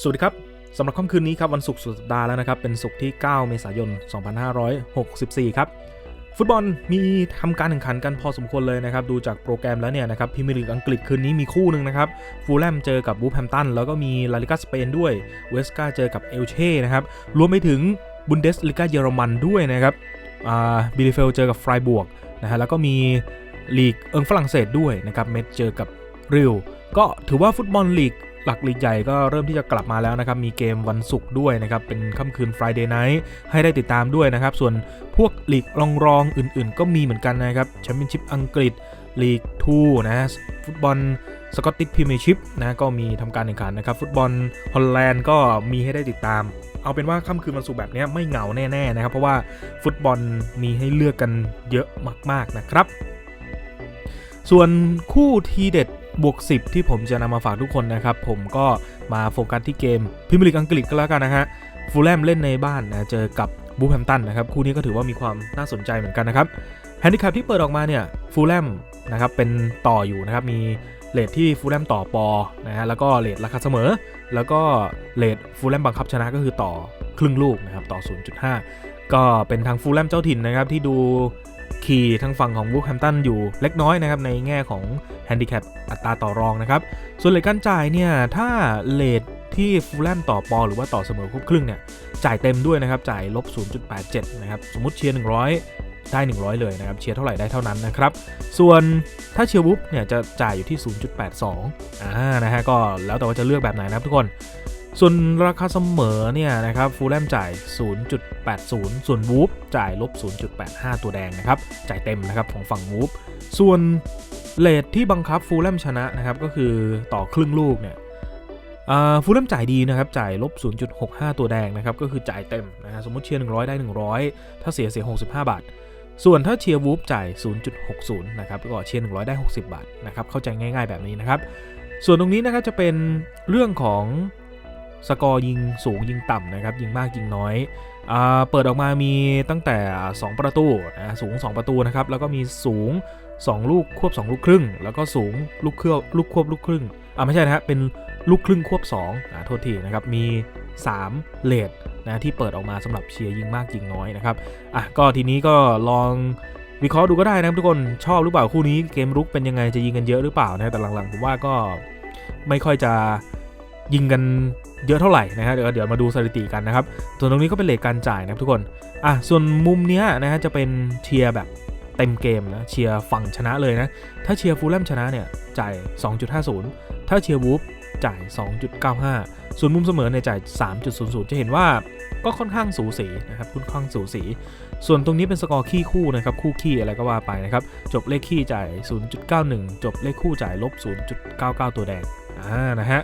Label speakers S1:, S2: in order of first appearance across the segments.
S1: สวัสดีครับสำหรับค่ำคืนนี้ครับวันศุกร์สุดสัปดาห์แล้วนะครับ เป็นศุกร์ที่ 9 เมษายน 2564 ครับฟุตบอลมีทำการแข่งขันกันพอสมควรเลยนะครับ ดูจากโปรแกรมแล้วเนี่ยนะครับพรีเมียร์ลีกอังกฤษคืนนี้มีคู่หนึ่งนะครับฟูลแลมเจอกับบูแฮมตันแล้วก็มีลาลิกาสเปนด้วยเวสกาเจอกับเอลเช่นะครับรวมไปถึงบุนเดสลิกาเยอรมันด้วยนะครับบิลิเฟลเจอกับไฟบวกนะฮะแล้วก็มีลีกเอิงฝรั่งเศสด้วยนะครับเมดเจอกับริวก็ถือว่าฟุตบอลลีก หลักลีกใหญ่ก็เริ่มที่จะกลับมาแล้วนะครับ มีเกมวันศุกร์ด้วยนะครับ เป็นค่ำคืน Friday Night ให้ได้ติดตามด้วยนะครับ ส่วนพวกลีกรองรองๆอื่นๆ ก็มีเหมือนกันนะครับแชมเปี้ยนชิพอังกฤษลีก2นะฟุตบอลสกอตติชพรีเมียร์ชิพนะก็มีทำการแข่งขันนะครับ ฟุตบอลฮอลแลนด์ก็มีให้ได้ติดตาม เอาเป็นว่าค่ำคืนวันศุกร์แบบนี้ไม่เหงาแน่ๆนะครับ เพราะว่าฟุตบอลมีให้เลือกกันเยอะมากๆนะครับ ส่วนคู่ทีเด็ด บวก 10 ที่ผมจะนำมาฝากทุกคนนะครับ ผมก็มาโฟกัสที่เกมพรีเมียร์ลีกอังกฤษก็แล้วกันนะฮะฟูลแลมเล่นในบ้านนะเจอกับบูแฮมตันนะครับคู่นี้ก็ถือว่ามีความน่าสนใจเหมือนกันนะครับแฮนดิแคปที่เปิดออกมาเนี่ยฟูลแลมนะครับเป็นต่ออยู่นะครับมีเลทที่ฟูลแลมต่อปอนะฮะแล้วก็เลทราคาเสมอ แล้วก็เลทฟูลแลมบังคับชนะก็คือต่อครึ่งลูกนะครับต่อ 0.5 ก็เป็นทางฟูลแลมเจ้าถิ่นนะครับที่ดู ขี่ทางฝั่งของวูฟแฮมตันอยู่เล็กน้อยนะครับในแง่ของแฮนดิแคปอัตราต่อรองนะครับ ส่วนเลทการจ่ายเนี่ย ถ้าเลทที่ฟูลแลมต่อปอหรือว่าต่อเสมอครบครึ่งเนี่ย จ่ายเต็มด้วยนะครับ จ่ายลบ 0.87 นะครับ สมมติเชียร์ 100 ได้ 100 เลยนะครับ เชียร์เท่าไหร่ได้เท่านั้นนะครับ ส่วนถ้าเชียร์วุ๊บเนี่ยจะจ่ายอยู่ที่ 0.82 อ่า นะฮะ ก็แล้วแต่ว่าจะเลือกแบบไหนนะครับทุกคน ส่วนราคาเสมอเนี่ยนะครับฟูลแลมจ่าย 0.80 ส่วนวูฟจ่ายลบ 0.85 ตัวแดงนะครับ จ่ายเต็มนะครับของฝั่งวูฟส่วนเลทที่บังคับฟูลแลมชนะนะครับก็คือต่อครึ่งลูกเนี่ยฟูลแลมจ่ายดีนะครับ จ่ายลบ 0.65 ตัวแดงนะครับ ก็คือจ่ายเต็มนะฮะสมมติเชียร์ 100 ได้ 100 ถ้าเสียเสีย 65 บาท ส่วนถ้าเชียร์วูฟจ่าย 0.60 นะครับก็เชียร์ 100 ได้ 60 บาทนะครับ เข้าใจง่ายๆแบบนี้นะครับ ส่วนตรงนี้นะครับจะเป็นเรื่องของ สกอร์ยิงสูงยิงต่ำนะครับยิงมากยิงน้อยอเปิดออกมามีตั้งแต่ 2 ประตูนะสูง 2 ประตูนะครับแล้วก็มีสูง 2 ลูกควบ 2 ลูกครึ่ง แล้วก็สูงลูกเคอบลูกควบลูกครึ่งอ่าไม่ใช่นะฮะเป็นลูกครึ่งควบ2อ่าโทษทีนะครับมี 3 เลทนะที่เปิดออกมาสำหรับเชียร์ยิงมากยิงน้อยนะครับอะก็ทีนี้ก็ลองวิเคราะห์ดูก็ได้นะครับทุกคนชอบหรือเปล่าคู่นี้เกมรุกเป็นยังไงจะยิงกันเยอะหรือเปล่านะแต่หลังๆผมว่าก็ไม่ค่อยจะยิงกัน เยอะเท่าไหร่นะฮะเดี๋ยวเดี๋ยวมาดูสถิติกันนะครับส่วนตรงนี้ก็เป็นเลทการจ่ายนะครับทุกคนอะส่วนมุมเนี้ยนะฮะจะเป็นเชียร์แบบเต็มเกมนะเชียร์ฝั่งชนะเลยนะถ้าเชียร์ฟูลแลมชนะเนี่ยจ่าย 2.50 ถ้าเชียร์วูฟจ่าย 2.95 ส่วนมุมเสมอเนี่ยจ่าย 3.00 จะเห็นว่าก็ค่อนข้างสูสีนะครับค่อนข้างสูสี ส่วนตรงนี้เป็นสกอร์ขี้คู่นะครับคู่ขี้อะไรก็ว่าไปนะครับจบเลขขี้จ่าย 0.91 จบเลขคู่จ่ายลบ 0.99 ตัวแดงอ่านะฮะ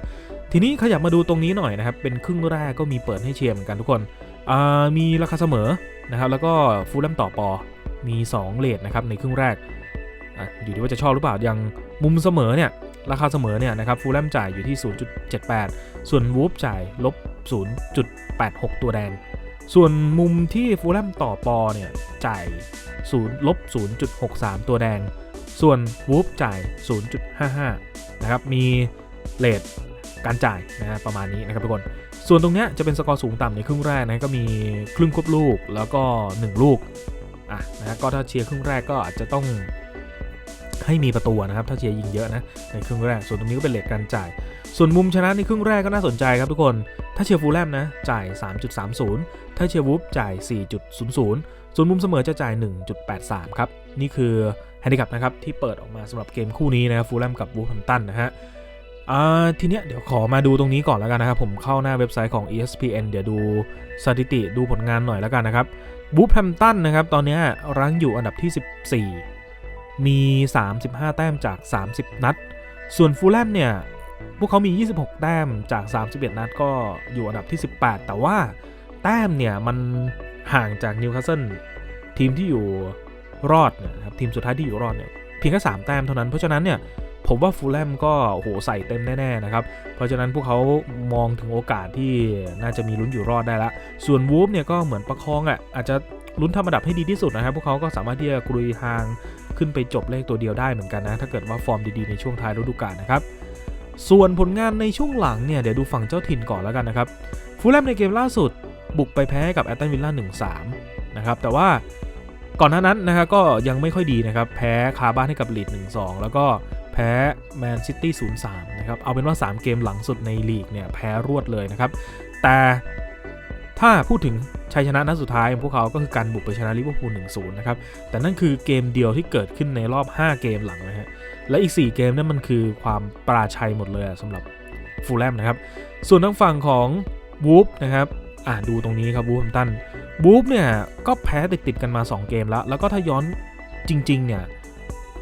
S1: ทีนี้ขยับมาดูตรงนี้หน่อยนะครับ เป็นครึ่งแรกก็มีเปิดให้เชียร์เหมือนกันทุกคนมีราคาเสมอนะครับ แล้วก็ฟูลแลมต่อปอ มี2เลทนะครับในครึ่งแรกออยู่ที่ว่าจะชอบหรือเปล่าอย่างมุมเสมอเนี่ยราคาเสมอเนี่ยนะครับฟูลแลมจ่ายอยู่ที่ 0.78 ส่วนวูฟจ่ายลบ 0.86 ตัวแดง ส่วนมุมที่ฟูลแลมต่อปอเนี่ยจ่าย0ลบ 0.63 ตัวแดง ส่วนวูฟจ่าย 0.55 นะครับมีเลท การจ่ายนะฮะประมาณนี้นะครับทุกคน ส่วนตรงเนี้ยจะเป็นสกอร์สูงต่ำในครึ่งแรกนะก็มีครึ่งควบลูกแล้วก็ 1 ลูกอะนะก็ถ้าเชียร์ครึ่งแรกก็อาจจะต้องให้มีประตูนะครับถ้าเชียร์ยิงเยอะนะในครึ่งแรก ส่วนตรงนี้ก็เป็นเลทการจ่าย ส่วนมุมชนะในครึ่งแรกก็น่าสนใจครับทุกคน ถ้าเชียร์ฟูลแลมนะจ่าย 3.30 ถ้าเชียร์วูฟจ่าย 4.00 ส่วนมุมเสมอจะจ่าย 1.83 ครับ นี่คือแฮนดิคัพนะครับที่เปิดออกมาสำหรับเกมคู่นี้นะครับฟูลแลมกับวูฟแฮมตันนะฮะ อ่าทีเนี้ยเดี๋ยวขอมาดูตรงนี้ก่อนแล้วกันนะครับ ผมเข้าหน้าเว็บไซต์ของ ESPN เดี๋ยวดูสถิติดูผลงานหน่อยแล้วกันนะครับบูฟแฮมตันนะครับ ตอนเนี้ยรั้งอยู่อันดับที่ 14 มี 35 แต้มจาก 30 นัด ส่วนฟูลแลมเนี่ย พวกเขามี 26 แต้มจาก 31 นัดก็อยู่อันดับที่ 18 แต่ว่าแต้มเนี่ยมันห่างจากนิวคาสเซิลทีมที่อยู่รอดนยนะครับทีมสุดท้ายที่อยู่รอดเนี่ยเพียงแค่3แต้มเท่านั้นเพราะฉะนั้นเนี่ย ผมว่าฟูลแลมก็โหใส่เต็มแน่ๆนะครับ เพราะฉะนั้นพวกเขามองถึงโอกาสที่น่าจะมีลุ้นอยู่รอดได้ละ ส่วนวูฟเนี่ยก็เหมือนประคองอะอาจจะลุ้นทำอันดับให้ดีที่สุดนะครับ พวกเขาก็สามารถที่จะกรุยทางขึ้นไปจบเลขตัวเดียวได้เหมือนกันนะ ถ้าเกิดว่าฟอร์มดีๆในช่วงท้ายฤดูกาลนะครับ ส่วนผลงานในช่วงหลังเนี่ยเดี๋ยวดูฝั่งเจ้าถิ่นก่อนแล้วกันนะครับฟูลแลมในเกมล่าสุด บุกไปแพ้กับแอตตันวิลล่า1-3นะครับแต่ว่าก่อนหน้านั้นนะครับก็ยังไม่ค่อยดีนะครับ แพ้คาบ้านให้กับลีด1-2 แล้วก็ แพ้แมนซิตี้0-3 นะครับ เอาเป็นว่า 3 เกมหลังสุดในลีกเนี่ยแพ้รวดเลยนะครับ แต่ถ้าพูดถึงชัยชนะนัดสุดท้ายของพวกเขาก็คือการบุกไปชนะลิเวอร์พูล1-0 นะครับ แต่นั่นคือเกมเดียวที่เกิดขึ้นในรอบ 5 เกมหลังนะฮะ และอีก 4 เกมนั่นมันคือความปราชัยหมดเลยอะสำหรับฟูลแลมนะครับ ส่วนทางฝั่งของวูฟนะครับ อ่าดูตรงนี้ครับวูฟแฮมตันวูฟเนี่ยก็แพ้ติดติดกันมา 2 เกมแล้ว แล้วก็ถ้าย้อนจริง ๆ เนี่ย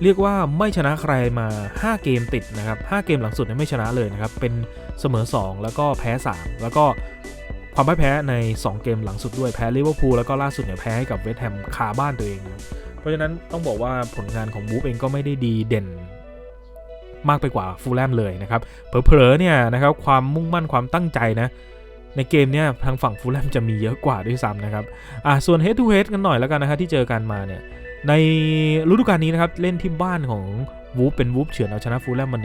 S1: เรียกว่าไม่ชนะใครมา 5 เกมติดนะครับ 5 เกมหลังสุดเนี่ยไม่ชนะเลยนะครับ เป็นเสมอ 2 แล้วก็แพ้ 3 แล้วก็ความพ่ายแพ้ใน 2 เกมหลังสุดด้วยแพ้ลิเวอร์พูลแล้วก็ล่าสุดเนี่ยแพ้ให้กับเวสต์แฮมคาบ้านตัวเอง เพราะฉะนั้นต้องบอกว่าผลงานของวูฟเองก็ไม่ได้ดีเด่นมากไปกว่าฟูลแลมเลยนะครับเผลอๆเนี่ยนะครับความมุ่งมั่นความตั้งใจนะในเกมเนี่ยทางฝั่งฟูลแลมจะมีเยอะกว่าด้วยซ้ำนะครับอะส่วน head to head กันหน่อยแล้วกันนะครับที่เจอกันมาเนี่ย ในฤดูกาลนี้นะครับ เล่นที่บ้านของวูฟเป็นวูฟเฉือนเอาชนะฟูลแลมมา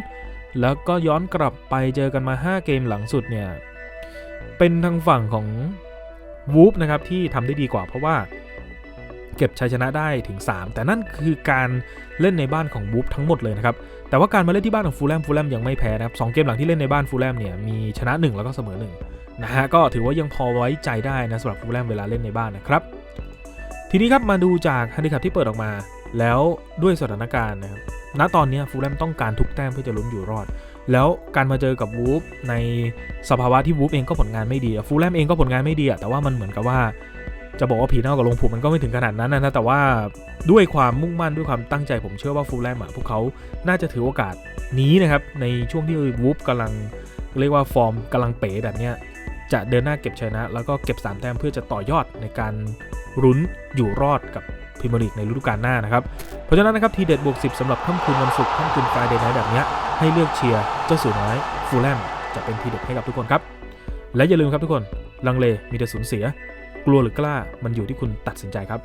S1: 1-0 แล้วก็ย้อนกลับไปเจอกันมา 5 เกมหลังสุดเนี่ย เป็นทางฝั่งของวูฟนะครับที่ทำได้ดีกว่าเพราะว่า เก็บชัยชนะได้ถึง 3 แต่นั่นคือการเล่นในบ้านของวูฟทั้งหมดเลยนะครับ แต่ว่าการมาเล่นที่บ้านของฟูลแลมฟูลแลมยังไม่แพ้นะครับสเกมหลังที่เล่นในบ้านฟูลแลมเนี่ยมีชนะ 1 แล้วก็เสมอ1นะฮะก็ถือว่ายังพอไว้ใจได้นะสำหรับฟูลแลมเวลาเล่นในบ้านนะครับ ทีนี้ครับมาดูจากฮันดิคัพที่เปิดออกมา แล้วด้วยสถานการณ์นะครับณตอนนี้ฟูลแลมต้องการทุกแต้มเพื่อจะลุ้นอยู่รอด แล้วการมาเจอกับวูฟในสภาวะที่วูฟเองก็ผลงานไม่ดีฟูลแลมเองก็ผลงานไม่ดีอะแต่ว่ามันเหมือนกับว่าจะบอกว่าผีเน่ากับลงผูมันก็ไม่ถึงขนาดนั้นนะแต่ว่าด้วยความมุ่งมั่นด้วยความตั้งใจผมเชื่อว่าฟูลแลมอะพวกเขาน่าจะถือโอกาสนี้นะครับในช่วงที่วูฟกำลังเรียกว่าฟอร์มกำลังเป๋แบบเนี้ยจะเดินหน้าเก็บชนะ แล้วก็เก็บ3แต้มเพื่อจะต่อยอดในการ รุ้นอยู่รอดกับพรีเมียร์ลีกในฤดูกาลหน้านะครับ เพราะฉะนั้นนะครับทีเด็ดบวก 10สำหรับค่ำคืนวันศุกร์ค่ำคืนฟรายเดย์ไนท์แบบนี้ให้เลือกเชียร์เจ้าสูน้อยฟูลแลมจะเป็นทีเด็ดให้กับทุกคนครับ และอย่าลืมครับทุกคนลังเลมีแต่สูญเสีย กลัวหรือกล้ามันอยู่ที่คุณตัดสินใจครับ